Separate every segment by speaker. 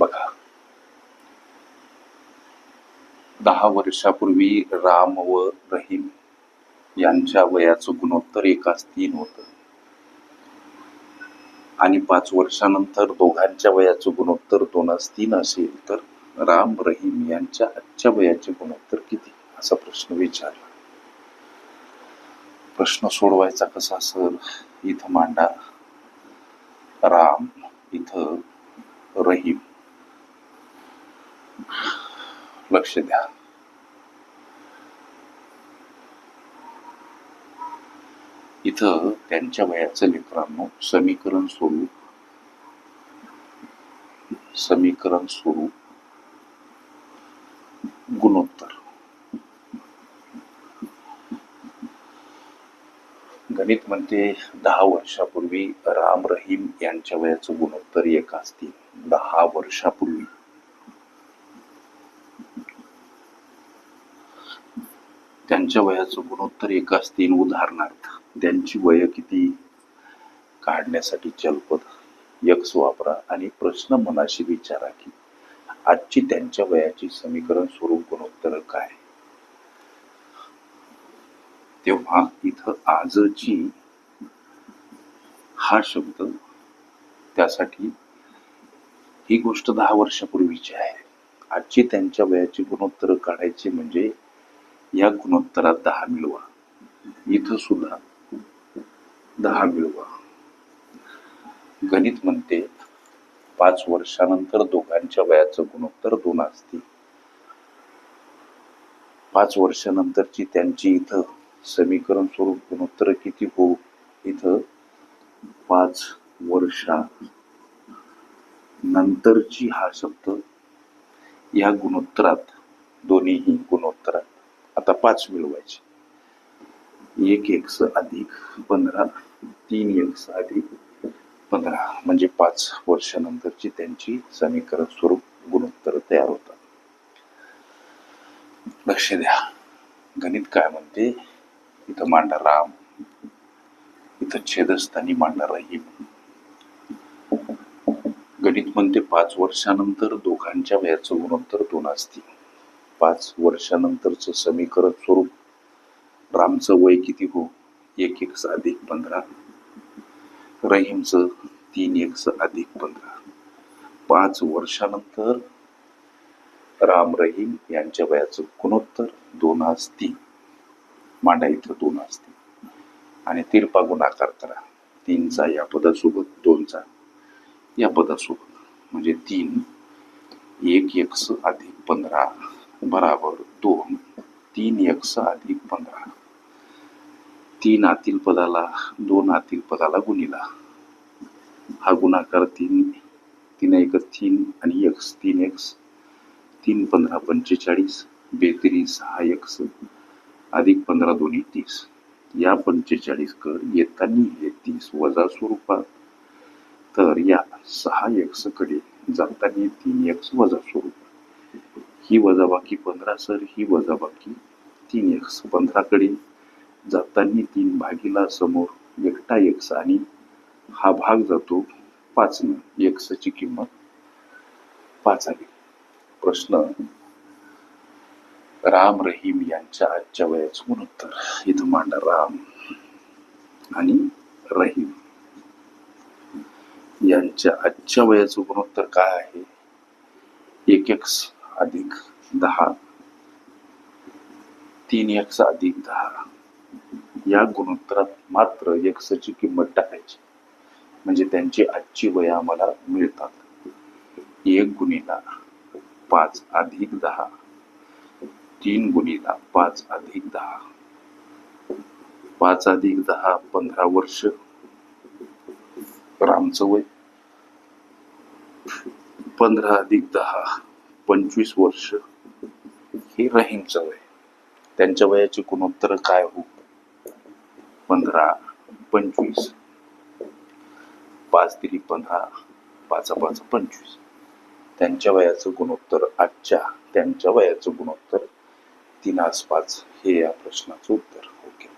Speaker 1: बघा. दहा वर्षापूर्वी राम व रहीम यांच्या वयाचं गुणोत्तर एकाच तीन होत. आणि पाच वर्षानंतर दोघांच्या वयाचं गुणोत्तर दोनच तीन असेल तर राम रहीम यांच्या आजच्या वयाचे गुणोत्तर किती? असा प्रश्न विचारला. प्रश्न सोडवायचा कसा सर? इथं मांडा. राम इथं रहीम. लक्ष द्या. इथं त्यांच्या वयाचं लेकरांनो समीकरण स्वरूप समीकरण स्वरूप गुणोत्तर. गणित म्हणते दहा वर्षापूर्वी राम रहीम यांच्या वयाचं गुणोत्तर एक असतील. दहा वर्षापूर्वी. त्यांच्या वयाचं गुणोत्तर एक असतील उदाहरणार्थ. त्यांची वय किती? काढण्यासाठी जलपद यक्स वापरा आणि प्रश्न मनाशी विचारा की आजची त्यांच्या वयाची समीकरण स्वरूप गुणोत्तर काय? तेव्हा इथं आजची हा शब्द त्यासाठी ही गोष्ट दहा वर्षापूर्वीची आहे. आजची त्यांच्या वयाची गुणोत्तर काढायची म्हणजे या गुणोत्तरात दहा मिळवा. इथं सुद्धा दहा मिळवा. गणित म्हणते पाच वर्षानंतर दोघांच्या वयाचं गुणोत्तर दोन असते. पाच वर्षानंतरची त्यांची इथं समीकरण स्वरूप गुणोत्तर किती हो? इथं पाच वर्षा नंतरची हा शब्द या गुणोत्तरात दोन्हीही आता पाच मिळवायचे. एक एक्स अधिक पंधरा तीन एक्स अधिक पंधरा. म्हणजे पाच वर्षानंतरची त्यांची समीकरण स्वरूप गुणोत्तर तयार होतात. लक्ष द्या. गणित काय म्हणते? इथं मांडा राम इथं छेदस्थानी मांडा रहीम. गणित म्हणते पाच वर्षानंतर दोघांच्या वयाचं गुणोत्तर दोन असतील पाच वर्षानंतरचं समीकरण स्वरूप. रामचं वय किती हो? एक एक अधिक पंधरा. रहीमचं तीन एक अधिक पंधरा. पाच वर्षानंतर राम रहीम यांच्या वयाचं गुणोत्तर दोन असतील मांडा इथं दोन असतील आणि तिरपा गुणाकार करा. तीनचा या पदासोबत दोनचा या पदासोबत. म्हणजे तीन एक एक अधिक पंधरा. बराबर दोन तीन एक्स अधिक पंधरा. तीन आतील पदाला दोन आतील पदाला गुणिला. हा गुणाकार तीन तीन एक तीन आणि एक्स तीन एक्स तीन पंधरा पंचेचाळीस बेतीस सहा एक्स अधिक पंधरा दोन्ही तीस. या पंचेचाळीस कर येताना हे तीस वजा स्वरूपात. तर या सहा एक्सकडे जाताना तीन एक्स वजा स्वरूपात. ही वजाबाकी पंधरा सर ही वजाबाकी तीन एक्स पंधराकडे. जाताना तीन भागीला समोर एकटा एक्स आणि हा भाग जातो पाचनं. एक्सची किंमत पाच आली प्रश्न राम रहीम यांच्या आजच्या वयाचं गुणोत्तर इथं मांडा राम आणि रहीम. यांच्या आजच्या वयाचं गुणोत्तर काय आहे? एक एक्स अधिक दहा. तीन एक्स अधिक दहा. या गुणोत्तरात मात्र एक्सची किंमत टाकायची. म्हणजे त्यांची आजची वय आम्हाला मिळतात. एक गुणीला पाच अधिक दहा. तीन गुणीला पाच अधिक दहा. पाच अधिक दहा पंधरा वर्ष. रामचं वय. पंधरा अधिक दहा. पंचवीस वर्ष. हे रहीमचं वय. त्यांच्या वयाची गुणोत्तर काय हो? पंधरा पंचवीस. पाच दिली पंधरा पाच पाच पंचवीस. त्यांच्या वयाचं गुणोत्तर आजच्या त्यांच्या वयाचं गुणोत्तर तीन आसपास हे या प्रश्नाचं उत्तर. ओके.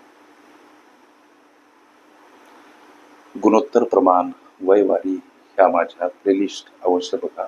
Speaker 1: गुणोत्तर प्रमाण वयवारी ह्या माझ्या प्लेलिस्ट अवश्य बघा.